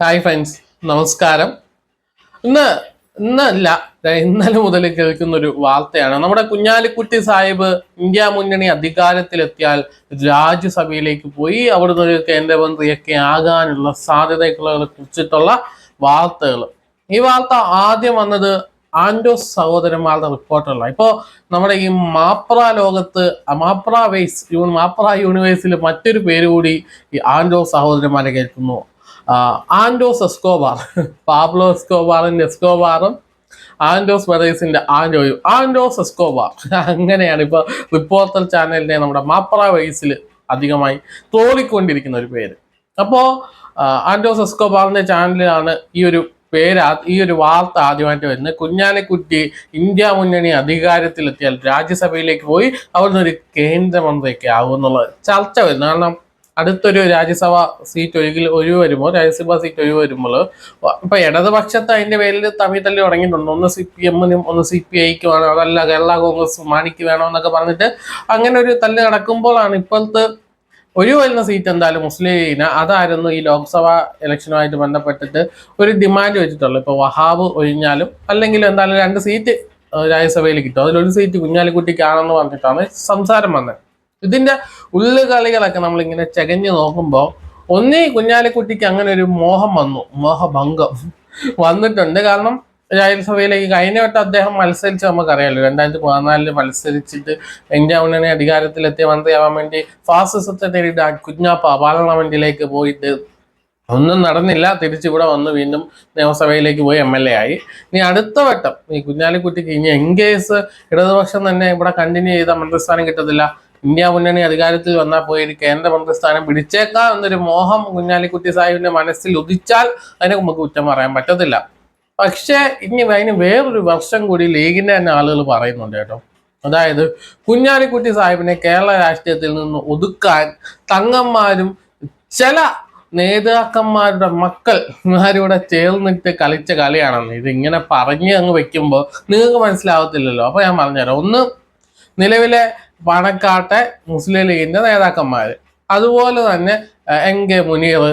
Hi friends നമസ്കാരം. ഇന്ന് ഇന്നല്ല ഇന്നലെ മുതൽ കേൾക്കുന്ന ഒരു വാർത്തയാണ്. നമ്മുടെ കുഞ്ഞാലിക്കുട്ടി സാഹിബ് ഇന്ത്യ മുന്നണി അധികാരത്തിലെത്തിയാൽ രാജ്യസഭയിലേക്ക് പോയി അവിടുന്ന് ഒരു കേന്ദ്രമന്ത്രിയൊക്കെ ആകാനുള്ള സാധ്യതകളെ കുറിച്ചിട്ടുള്ള വാർത്തകൾ. ഈ വാർത്ത ആദ്യം വന്നത് ആൻഡോസ് സഹോദരന്മാരുടെ റിപ്പോർട്ടുള്ള ഇപ്പോൾ നമ്മുടെ ഈ മാപ്ര ലോകത്ത് മാപ്ര വേസ് മാപ്ര യൂണിവേഴ്സിൽ മറ്റൊരു പേര് കൂടി ഈ ആൻഡോസ് സഹോദരന്മാരെ കേൾക്കുന്നു. ആൻഡോസ് എസ്കോബാർ പാബ്ലോ എസ്കോബാറിന്റെ എസ്കോബാറും ആൻഡോസ് ബ്രദേഴ്സിന്റെ ആൻഡോയും. Andos Escobar. അങ്ങനെയാണ് ഇപ്പൊ റിപ്പോർട്ടർ ചാനലിനെ നമ്മുടെ മാപ്ര വൈസിൽ അധികമായി തോളിക്കൊണ്ടിരിക്കുന്ന ഒരു പേര്. അപ്പോ ആ, ആൻഡോസ് എസ്കോബാറിന്റെ ചാനലിലാണ് ഈ ഒരു പേര് ഈ ഒരു വാർത്ത ആദ്യമായിട്ട് വരുന്നത്. കുഞ്ഞാലിക്കുട്ടി ഇന്ത്യ മുന്നണി അധികാരത്തിലെത്തിയാൽ രാജ്യസഭയിലേക്ക് പോയി അവിടുന്ന് ഒരു കേന്ദ്രമന്ത്രിയൊക്കെ ആകും എന്നുള്ള ചർച്ച വരുന്നത് കാരണം അടുത്തൊരു രാജ്യസഭ സീറ്റ് ഒഴുകിൽ ഒഴിവ് വരുമ്പോൾ രാജ്യസഭാ സീറ്റ് ഒഴിവ് വരുമ്പോൾ ഇപ്പൊ ഇടതുപക്ഷത്ത് അതിന്റെ പേരിൽ തമ്മിൽ തല്ലി തുടങ്ങിയിട്ടുണ്ട്. ഒന്ന് സി പി എമ്മിനും ഒന്ന് സി പി ഐക്ക് വേണോ അതല്ല കേരള കോൺഗ്രസ് മാണിക്ക് വേണോ എന്നൊക്കെ പറഞ്ഞിട്ട് അങ്ങനെ ഒരു തല്ല് നടക്കുമ്പോഴാണ് ഇപ്പോഴത്തെ ഒഴിവ് വരുന്ന സീറ്റ് എന്തായാലും മുസ്ലിം ലീഗിന്. അതായിരുന്നു ഈ ലോക്സഭാ ഇലക്ഷനുമായിട്ട് ബന്ധപ്പെട്ടിട്ട് ഒരു ഡിമാൻഡ് വെച്ചിട്ടുള്ളത്. ഇപ്പൊ വഹാബ് ഒഴിഞ്ഞാലും അല്ലെങ്കിൽ എന്തായാലും രണ്ട് സീറ്റ് രാജ്യസഭയിൽ കിട്ടും. അതിലൊരു സീറ്റ് കുഞ്ഞാലിക്കുട്ടിക്കാണെന്ന് പറഞ്ഞിട്ടാണ് സംസാരം വന്നത്. ഇതിന്റെ ഉള്ളുകളികളൊക്കെ നമ്മളിങ്ങനെ ചകഞ്ഞു നോക്കുമ്പോൾ ഒന്നേ കുഞ്ഞാലിക്കുട്ടിക്ക് അങ്ങനെ ഒരു മോഹം വന്നു മോഹഭംഗം വന്നിട്ടുണ്ട്. കാരണം രാജ്യസഭയിലേക്ക് കഴിഞ്ഞ വട്ടം അദ്ദേഹം മത്സരിച്ച് നമുക്കറിയാലോ രണ്ടായിരത്തി പതിനാലിൽ മത്സരിച്ചിട്ട് ഇന്ത്യ മുന്നണി അധികാരത്തിലെത്തിയ മന്ത്രിയാവാൻ വേണ്ടി ഫാസിസത്തെ നേരിട്ട് കുഞ്ഞാപ്പ പാർലമെന്റിലേക്ക് പോയിട്ട് ഒന്നും നടന്നില്ല. തിരിച്ചിവിടെ വന്ന് വീണ്ടും നിയമസഭയിലേക്ക് പോയി എം എൽ എ ആയി. ഇനി അടുത്ത വട്ടം ഈ കുഞ്ഞാലിക്കുട്ടിക്ക് ഇനി എൻ കേസ് ഇടതുപക്ഷം തന്നെ ഇവിടെ കണ്ടിന്യൂ ചെയ്ത മന്ത്രിസ്ഥാനം കിട്ടത്തില്ല. ഇന്ത്യ മുന്നണി അധികാരത്തിൽ വന്നാൽ പോയി ഒരു കേന്ദ്രമന്ത്രി സ്ഥാനം പിടിച്ചേക്കാം എന്നൊരു മോഹം കുഞ്ഞാലിക്കുട്ടി സാഹിബിന്റെ മനസ്സിൽ ഉദിച്ചാൽ അതിനെ നമുക്ക് കുറ്റം പറയാൻ പറ്റത്തില്ല. പക്ഷേ ഇനി അതിന് വേറൊരു വർഷം കൂടി ലീഗിന്റെ തന്നെ ആളുകൾ പറയുന്നുണ്ട് കേട്ടോ. അതായത് കുഞ്ഞാലിക്കുട്ടി സാഹിബിനെ കേരള രാഷ്ട്രീയത്തിൽ നിന്ന് ഒതുക്കാൻ തങ്ങന്മാരും ചില നേതാക്കന്മാരുടെ മക്കൾ ഇവരിവിടെ ചേർന്നിട്ട് കളിച്ച കളിയാണെന്ന്. ഇതിങ്ങനെ പറഞ്ഞ് അങ്ങ് വെക്കുമ്പോൾ നിങ്ങൾക്ക് മനസ്സിലാവത്തില്ലല്ലോ. അപ്പൊ ഞാൻ പറഞ്ഞുതരാം. ഒന്ന് നിലവിലെ പണക്കാട്ടെ മുസ്ലിം ലീഗിന്റെ നേതാക്കന്മാര്. അതുപോലെ തന്നെ N K Muneer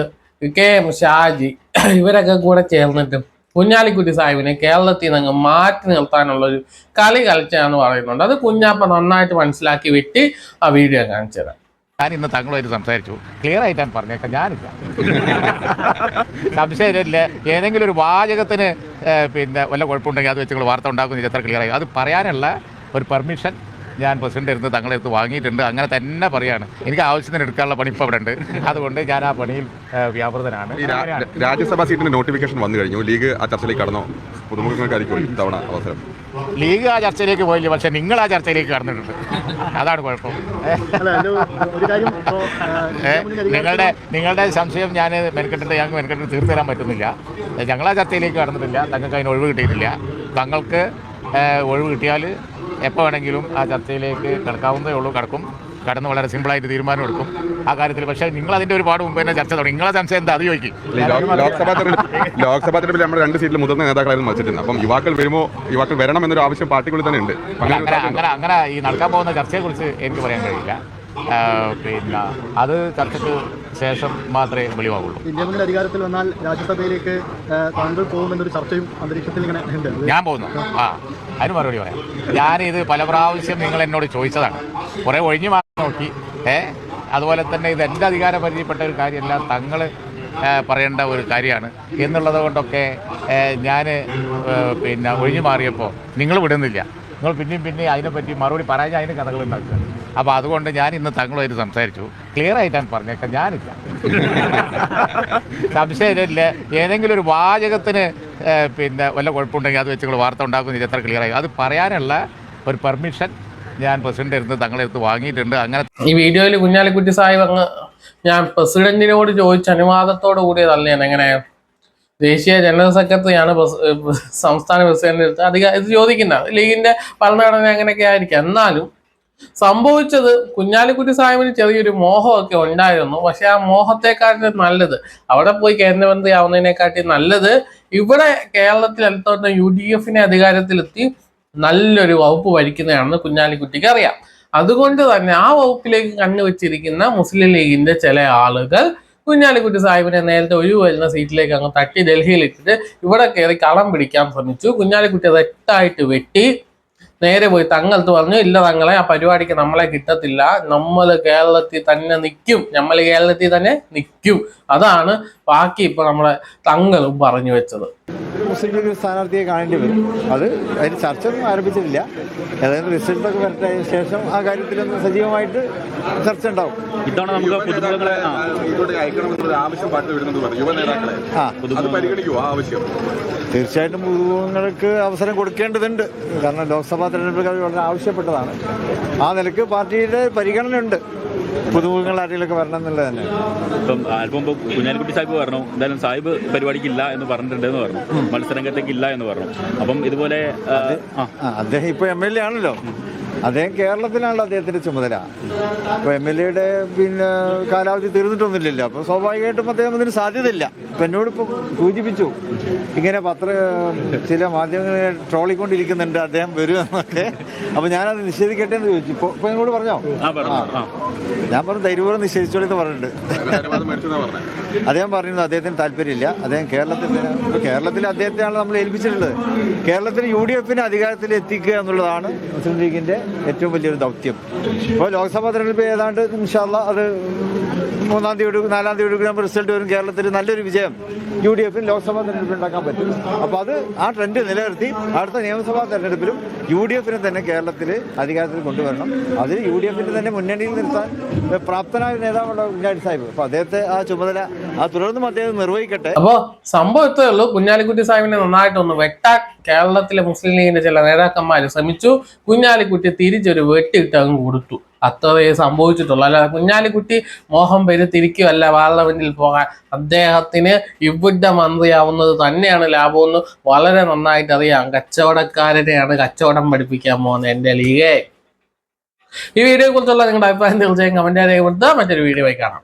K M Shaji ഇവരൊക്കെ കൂടെ ചേർന്നിട്ട് കുഞ്ഞാലിക്കുട്ടി സാഹിബിനെ കേരളത്തിൽ നിന്ന് അങ്ങ് മാറ്റി നിർത്താനുള്ള ഒരു കളി കളിച്ചാന്ന് പറയുന്നുണ്ട്. അത് കുഞ്ഞാപ്പ നന്നായിട്ട് മനസ്സിലാക്കി വെട്ടി ആ വീഡിയോ കാണിച്ചത് ഞാൻ ഇന്ന് തങ്ങളുമായിട്ട് സംസാരിച്ചു. ക്ലിയർ ആയിട്ടാണ് പറഞ്ഞേക്കാം. ഞാനില്ല. സംശയമില്ല. ഏതെങ്കിലും ഒരു വാചകത്തിന് പിന്നെ വല്ല കുഴപ്പമുണ്ടെങ്കിൽ അത് വെച്ച് വാർത്ത ഉണ്ടാക്കുന്ന എത്ര ക്ലിയർ ആയി. അത് പറയാനുള്ള ഒരു പെർമിഷൻ ഞാൻ പ്രസിഡന്റ് ഇരുന്ന് തങ്ങളെ അടുത്ത് വാങ്ങിയിട്ടുണ്ട്. അങ്ങനെ തന്നെ പറയാണ്. എനിക്ക് ആവശ്യത്തിന് എടുക്കാനുള്ള പണി ഇപ്പോൾ അവിടെ ഉണ്ട് അതുകൊണ്ട് ഞാൻ ആ പണിയിൽ വ്യാപൃതനാണ്. രാജ്യസഭാ സീറ്റിന്റെ നോട്ടിഫിക്കേഷൻ വന്നു കഴിഞ്ഞു. ലീഗ് ആ ചർച്ചയിലേക്ക് കടന്നോ? പുതുമുഖങ്ങൾക്കായിരിക്കും ഇത്തവണ അവസരം? ലീഗ് ആ ചർച്ചയിലേക്ക് പോയില്ല. പക്ഷെ നിങ്ങൾ ആ ചർച്ചയിലേക്ക് കടന്നിട്ടുണ്ട്. അതാണ് കുഴപ്പം. നിങ്ങളുടെ നിങ്ങളുടെ സംശയം ഞാൻ മെനക്കെട്ടിട്ട് ഞങ്ങൾക്ക് മെനക്കെട്ടിട്ട് തീർത്തു തരാൻ പറ്റുന്നില്ല. ഞങ്ങൾ ആ ചർച്ചയിലേക്ക് കടന്നിട്ടില്ല. തങ്ങൾക്ക് അതിന് ഒഴിവ് കിട്ടിയിട്ടില്ല. തങ്ങൾക്ക് ഒഴിവ് കിട്ടിയാൽ എപ്പോൾ വേണമെങ്കിലും ആ ചർച്ചയിലേക്ക് കിടക്കാവുന്നതേ ഉള്ളൂ. കിടക്കും. കടന്ന് വളരെ സിമ്പിളായിട്ട് തീരുമാനം എടുക്കും. ആ കാര്യത്തിൽ പക്ഷേ നിങ്ങൾ അതിന്റെ ഒരുപാട് മുമ്പ് തന്നെ ചർച്ച തുടങ്ങി. നിങ്ങളെ സംശയം എന്താ? അത് ചോദിക്കും. ലോക്സഭാ തെരഞ്ഞെടുപ്പ് ലോക്സഭാ തെരഞ്ഞെടുപ്പിൽ നമ്മുടെ രണ്ട് സീറ്റിൽ മുതിർന്ന നേതാക്കളായിരുന്നു മത്സരിക്കുന്നത് അപ്പം യുവാക്കൾ വരുമോ? യുവാക്കൾ വരണം എന്നൊരു ആവശ്യം പാർട്ടിക്കുള്ളിൽ തന്നെ ഉണ്ട്. അങ്ങനെ അങ്ങനെ അങ്ങനെ ഈ നടക്കാൻ പോകുന്ന ചർച്ചയെക്കുറിച്ച് എനിക്ക് പറയാൻ കഴിയില്ല. പിന്നെ അത് ചർച്ചയ്ക്ക് ശേഷം മാത്രമേ വെളിവാകുള്ളൂ. ഇന്ത്യ മുന്നിൽ അധികാരത്തിൽ വന്നാൽ രാജ്യസഭയിലേക്ക് താങ്കൾ പോകുമെന്നൊരു ചർച്ചയും അന്തരീക്ഷത്തിൽ ഇങ്ങനെ ഉണ്ട്. ഞാൻ പോകുന്നു. ആ. അതിന് മറുപടി പറയാം. ഞാനിത് പല പ്രാവശ്യം നിങ്ങൾ എന്നോട് ചോദിച്ചതാണ്. കുറേ ഒഴിഞ്ഞു മാറി നോക്കി. ഏ അതുപോലെ തന്നെ ഇത് എന്റെ അധികാര പരിചയപ്പെട്ട ഒരു കാര്യമല്ല തങ്ങൾ പറയേണ്ട ഒരു കാര്യമാണ്. എന്നുള്ളത് കൊണ്ടൊക്കെ ഞാൻ പിന്നെ ഒഴിഞ്ഞു മാറിയപ്പോൾ നിങ്ങൾ വിടുന്നില്ല. നിങ്ങൾ പിന്നെയും പിന്നെയും അതിനെപ്പറ്റി മറുപടി പറയാൻ അതിന് കഥകൾ ഉണ്ടാക്കുക. അപ്പോൾ അതുകൊണ്ട് ഞാൻ ഇന്ന് തങ്ങളുമായിട്ട് സംസാരിച്ചു. ക്ലിയർ ആയിട്ടാണ് പറഞ്ഞേക്കാം. ഞാനില്ല. സംശയമില്ല. ഏതെങ്കിലും ഒരു വാചകത്തിന് പിന്നെ വല്ല കുഴപ്പമുണ്ടെങ്കിൽ അത് വെച്ച് വാർത്ത ഉണ്ടാക്കുന്ന. എത്ര ക്ലിയർ ആയി? അത് പറയാനുള്ള ഒരു പെർമിഷൻ ഞാൻ പ്രസിഡന്റ് ഇരുന്ന് തങ്ങളെ അടുത്ത് വാങ്ങിയിട്ടുണ്ട്. അങ്ങനെ ഈ വീഡിയോയിൽ കുഞ്ഞാലിക്കുട്ടി സാഹിബ് അങ്ങ് ഞാൻ പ്രസിഡന്റിനോട് ചോദിച്ച അനുവാദത്തോട് കൂടിയതല്ല ഞാൻ എങ്ങനെ ദേശീയ ജനറൽ സെക്രട്ടറിയാണ് സംസ്ഥാന പ്രസിഡന്റ് അടുത്ത് അധികം ഇത് ചോദിക്കുന്നത് ലീഗിന്റെ ഭരണഘടന അങ്ങനെയൊക്കെ ആയിരിക്കാം. എന്നാലും സംഭവിച്ചത് കുഞ്ഞാലിക്കുട്ടി സാഹിബിന് ചെറിയൊരു മോഹമൊക്കെ ഉണ്ടായിരുന്നു. പക്ഷെ ആ മോഹത്തെക്കാട്ടിലും നല്ലത്. അവിടെ പോയി കേന്ദ്രമന്ത്രി ആവുന്നതിനെക്കാട്ടി നല്ലത് ഇവിടെ കേരളത്തിൽ അടുത്തോട്ട് യു ഡി എഫിനെ അധികാരത്തിലെത്തി നല്ലൊരു വകുപ്പ് ഭരിക്കുന്നതാണെന്ന് കുഞ്ഞാലിക്കുട്ടിക്ക് അറിയാം. അതുകൊണ്ട് തന്നെ ആ വകുപ്പിലേക്ക് കണ്ണുവെച്ചിരിക്കുന്ന മുസ്ലിം ലീഗിന്റെ ചില ആളുകൾ കുഞ്ഞാലിക്കുട്ടി സാഹിബിനെ നേരത്തെ ഒഴിവ് വരുന്ന സീറ്റിലേക്ക് അങ്ങ് തട്ടി ഡൽഹിയിൽ ഇട്ടിട്ട് ഇവിടെ കയറി കളം പിടിക്കാൻ ശ്രമിച്ചു. കുഞ്ഞാലിക്കുട്ടി അത് എട്ടായിട്ട് വെട്ടി നേരെ പോയി. തങ്ങൾത്ത് പറഞ്ഞു ഇല്ല തങ്ങളെ ആ പരിപാടിക്ക് നമ്മളെ കിട്ടത്തില്ല. നമ്മൾ കേരളത്തിൽ തന്നെ നിൽക്കും നമ്മൾ കേരളത്തിൽ തന്നെ നിൽക്കും അതാണ് ബാക്കി ഇപ്പൊ നമ്മളെ തങ്ങളും പറഞ്ഞു വെച്ചത്. മുസ്ലിം ലീഗ് സ്ഥാനാർത്ഥിയെ കാണേണ്ടി വരും. അത് അതിന് ചർച്ച ഒന്നും ആരംഭിച്ചിട്ടില്ല. ഏതായാലും റിസൾട്ടൊക്കെ വരട്ടെ. വരട്ടതിന് ശേഷം ആ കാര്യത്തിലൊന്ന് സജീവമായിട്ട് ചർച്ച ഉണ്ടാവും. ഇത്തവണ നമുക്ക് പുതുമുഖങ്ങളെ ആവശ്യം ആവശ്യം. തീർച്ചയായിട്ടും പുതുമുഖങ്ങൾക്ക് അവസരം കൊടുക്കേണ്ടതുണ്ട്. കാരണം ലോക്സഭാ തെരഞ്ഞെടുപ്പ് വളരെ ആവശ്യപ്പെട്ടതാണ്. ആ നിലയ്ക്ക് പാർട്ടിയുടെ പരിഗണന ഉണ്ട് പുതുമുഖങ്ങൾ ആരെങ്കിലൊക്കെ വരണം എന്നുള്ളത് തന്നെ. ഇപ്പം അല്പം കുഞ്ഞാലിക്കുട്ടി സാഹിബ് പറഞ്ഞു എന്തായാലും സാഹിബ് പരിപാടിക്ക് ഇല്ല എന്ന് പറഞ്ഞിട്ടുണ്ട് എന്ന് പറഞ്ഞു. മത്സരരംഗത്തേക്ക് ഇല്ല എന്ന് പറഞ്ഞു. അപ്പം ഇതുപോലെ അദ്ദേഹം ഇപ്പോൾ എം എൽ എ ആണല്ലോ. അദ്ദേഹം കേരളത്തിലാണല്ലോ അദ്ദേഹത്തിന്റെ ചുമതല. അപ്പോൾ എം എൽ എയുടെ പിന്നെ കാലാവധി തീർന്നിട്ടൊന്നുമില്ലല്ലോ. അപ്പോൾ സ്വാഭാവികമായിട്ടും അദ്ദേഹം അതിന് സാധ്യതയില്ല. ഇപ്പം എന്നോട് ഇപ്പൊ സൂചിപ്പിച്ചു. ഇങ്ങനെ പത്ര ചില മാധ്യമങ്ങളെ ട്രോളിക്കൊണ്ടിരിക്കുന്നുണ്ട് അദ്ദേഹം വരുമെന്നൊക്കെ അപ്പോൾ ഞാനത് നിഷേധിക്കട്ടെ എന്ന് ചോദിച്ചു. ഇപ്പോൾ ഇപ്പോൾ എന്നോട് പറഞ്ഞു? ആ. ഞാൻ പറഞ്ഞു ധൈര്യപൂർവം നിഷേധിച്ചോളി എന്ന് പറഞ്ഞിട്ടുണ്ട്. അദ്ദേഹം പറയുന്നത് അദ്ദേഹത്തിന് താല്പര്യമില്ല. അദ്ദേഹം കേരളത്തിൽ കേരളത്തിൽ അദ്ദേഹത്തെയാണ് നമ്മൾ ഏൽപ്പിച്ചിട്ടുള്ളത്. കേരളത്തിൽ യു ഡി എഫിനെ അധികാരത്തിൽ എത്തിക്കുക എന്നുള്ളതാണ് മുസ്ലിം ലീഗിന്റെ ഏറ്റവും വലിയൊരു ദൗത്യം. ഇപ്പോൾ ലോക്സഭാ തെരഞ്ഞെടുപ്പ് ഏതാണ്ട് ഇൻഷാല്ല അത് മൂന്നാം തീയതി നാലാം തീയതി എടുക്കുന്ന റിസൾട്ട് വരും. കേരളത്തിൽ നല്ലൊരു വിജയം യു ഡി എഫിന് ലോക്സഭാ തെരഞ്ഞെടുപ്പ് ഉണ്ടാക്കാൻ പറ്റും. അപ്പോൾ അത് ആ ട്രെൻഡ് നിലനിർത്തി അടുത്ത നിയമസഭാ തെരഞ്ഞെടുപ്പിലും യു ഡി എഫിനെ തന്നെ കേരളത്തിൽ അധികാരത്തിൽ കൊണ്ടുവരണം. അതിൽ യു ഡി എഫിന്റെ തന്നെ മുന്നണിയിൽ നിർത്താൻ പ്രാപ്തനായ നേതാവുള്ള കുഞ്ഞാലി സാഹിബ്. അപ്പൊ അദ്ദേഹത്തെ ആ ചുമതല ആ തുടർന്നും അദ്ദേഹം നിർവഹിക്കട്ടെ. അപ്പോ സംഭവം ഉള്ളൂ. കുഞ്ഞാലിക്കുട്ടി സാഹിബിനെ നന്നായിട്ടൊന്ന് വെട്ടാൻ കേരളത്തിലെ മുസ്ലിം ലീഗിന്റെ ചില നേതാക്കന്മാർ ശ്രമിച്ചു. കുഞ്ഞാലിക്കുട്ടി തിരിച്ചൊരു വെട്ടിയിട്ട് അങ്ങ് കൊടുത്തു. അത്രയേ സംഭവിച്ചിട്ടുള്ളൂ. അല്ല കുഞ്ഞാലിക്കുട്ടി മോഹം പെരുത്തിരിക്കുകയല്ല പാർലമെന്റിൽ പോകാൻ. അദ്ദേഹത്തിന് ഇവിടെ മന്ത്രിയാവുന്നത് തന്നെയാണ് ലാഭമെന്ന് വളരെ നന്നായിട്ട് അറിയാം. കച്ചവടക്കാരനെയാണ് കച്ചവടം പഠിപ്പിക്കാൻ പോകുന്നത് എന്റെ ലീഗേ. ഈ വീഡിയോയെ കുറിച്ചുള്ള നിങ്ങളുടെ അഭിപ്രായം തീർച്ചയായും കമന്റ് കൊടുത്താൽ മറ്റൊരു വീഡിയോയിൽ കാണാം.